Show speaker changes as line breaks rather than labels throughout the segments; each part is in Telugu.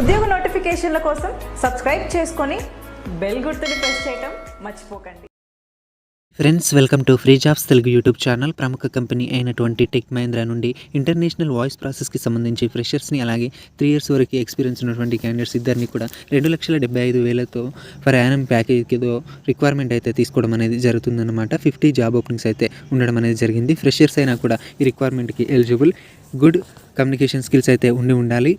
ఉద్యోగ నోటిఫికేషన్ల కోసం సబ్స్క్రైబ్ చేసుకొని బెల్ గుర్తుని ప్రెస్ చేయటం మర్చిపోకండి.
Friends welcome to free jobs Telugu YouTube channel ప్రముఖ కంపెనీ అయినటువంటి టెక్ మహీంద్రా నుండి ఇంటర్నేషనల్ వాయిస్ ప్రాసెస్కి సంబంధించి ఫ్రెషర్స్ని అలాగే త్రీ ఇయర్స్ వరకు ఎక్స్పీరియన్స్ ఉన్నటువంటి క్యాండిడేట్స్ ఇద్దరిని కూడా రెండు లక్షల డెబ్బై ఐదు వేలతో ఫర్ యానం ఏదో రిక్వైర్మెంట్ అయితే తీసుకోవడం అనేది జరుగుతుందన్నమాట. ఫిఫ్టీ జాబ్ ఓపెనింగ్స్ అయితే ఉండడం అనేది జరిగింది. ఫ్రెషర్స్ అయినా కూడా ఈ రిక్వైర్మెంట్కి ఎలిజిబుల్ గుడ్ కమ్యూనికేషన్ స్కిల్స్ అయితే ఉండి ఉండాలి.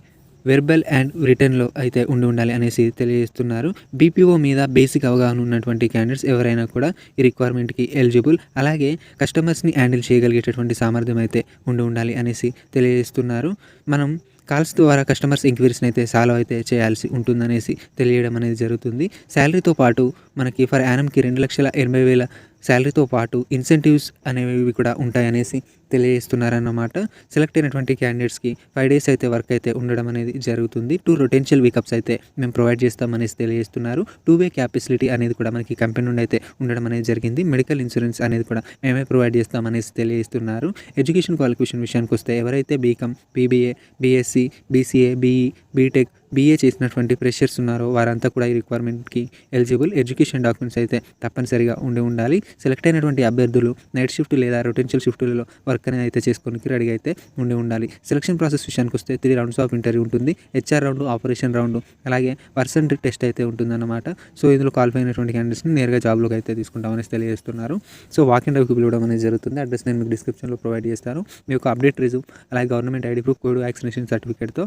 వెర్బల్ అండ్ రిటర్న్లో అయితే ఉండి ఉండాలి అనేసి తెలియజేస్తున్నారు. బీపీఓ మీద బేసిక్ అవగాహన ఉన్నటువంటి క్యాండిడేట్స్ ఎవరైనా కూడా ఈ రిక్వైర్మెంట్కి ఎలిజిబుల్ అలాగే కస్టమర్స్ని హ్యాండిల్ చేయగలిగేటటువంటి సామర్థ్యం అయితే ఉండి ఉండాలి అనేసి తెలియజేస్తున్నారు. మనం కాల్స్ ద్వారా కస్టమర్స్ ఎంక్వైరీస్ని అయితే సాల్వ్ అయితే చేయాల్సి ఉంటుందనేసి తెలియడం అనేది జరుగుతుంది. శాలరీతో పాటు మనకి ఫర్ యానంకి రెండు లక్షల ఎనభై వేల శాలరీతో పాటు ఇన్సెంటివ్స్ అనేవి కూడా ఉంటాయనేసి తెలియజేస్తున్నారన్నమాట. సెలెక్ట్ అయినటువంటి క్యాండిడేట్స్కి ఫైవ్ డేస్ అయితే వర్క్ అయితే ఉండడం అనేది జరుగుతుంది. టూ రొటెన్షియల్ వీకప్స్ అయితే మేము ప్రొవైడ్ చేస్తామనేసి తెలియజేస్తున్నారు. టూ వే క్యాపసిలిటీ అనేది కూడా మనకి కంపెనీ నుండి అయితే ఉండడం అనేది జరిగింది. మెడికల్ ఇన్సూరెన్స్ అనేది కూడా మేమే ప్రొవైడ్ చేస్తామనేసి తెలియజేస్తున్నారు. ఎడ్యుకేషన్ క్వాలిఫికేషన్ విషయానికి వస్తే ఎవరైతే BCom BBA BSc BCA BE BTech BA చేసినటువంటి ఫ్రెషర్స్ ఉన్నారో వారంతా కూడా ఈ రిక్వైర్మెంట్కి ఎలిజిబుల్ ఎడ్యుకేషన్ డాక్యుమెంట్స్ అయితే తప్పనిసరిగా ఉండి ఉండాలి. సెలెక్ట్ అయినటువంటి అభ్యర్థులు నైట్ షిఫ్ట్ లేదా రొటెన్షియల్ షిఫ్టులలో వర్క్ అనేది అయితే చేసుకోనికి రెడీ అయితే ఉండి ఉండాలి. సెలక్షన్ ప్రాసెస్ విషయానికి వస్తే త్రీ రౌండ్స్ ఆఫ్ ఇంటర్వ్యూ ఉంటుంది. హెచ్ఆర్ రౌండ్ ఆపరేషన్ రౌండ్ అలాగే పర్సన్ టెస్ట్ అయితే ఉంటుందన్నమాట. సో ఇందులో క్వాలిఫై అయినటువంటి క్యాండిడేట్స్ని నేరుగా జాబ్లోకి అయితే తీసుకుంటామని తెలియజేస్తున్నారు. సో వాక్ ఇన్ పిలవడం అనేది జరుగుతుంది. అడ్రస్ నేను మీకు డిస్క్రిప్షన్లో ప్రొవైడ్ చేస్తాను. మీ యొక్క అప్డేట్ రిజ్యూమ్ అలాగే government ID proof code vaccination సర్టిఫికేట్తో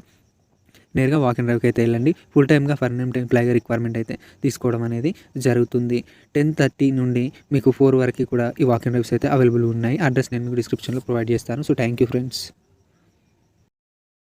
నేరుగా వాక్ ఇన్ డ్రైవ్కి అయితే వెళ్ళండి. ఫుల్ టైమ్గా పర్మనెంట్ ఎంప్లాయీగా రిక్వైర్మెంట్ అయితే తీసుకోవడం అనేది జరుగుతుంది. టెన్ థర్టీ నుండి మీకు ఫోర్ వరకు కూడా ఈ వాక్ ఇన్ డ్రైవ్స్ అయితే అవైలబుల్ ఉన్నాయి. అడ్రస్ నేను మీకు డిస్క్రిప్షన్లో ప్రొవైడ్ చేస్తాను. So thank you friends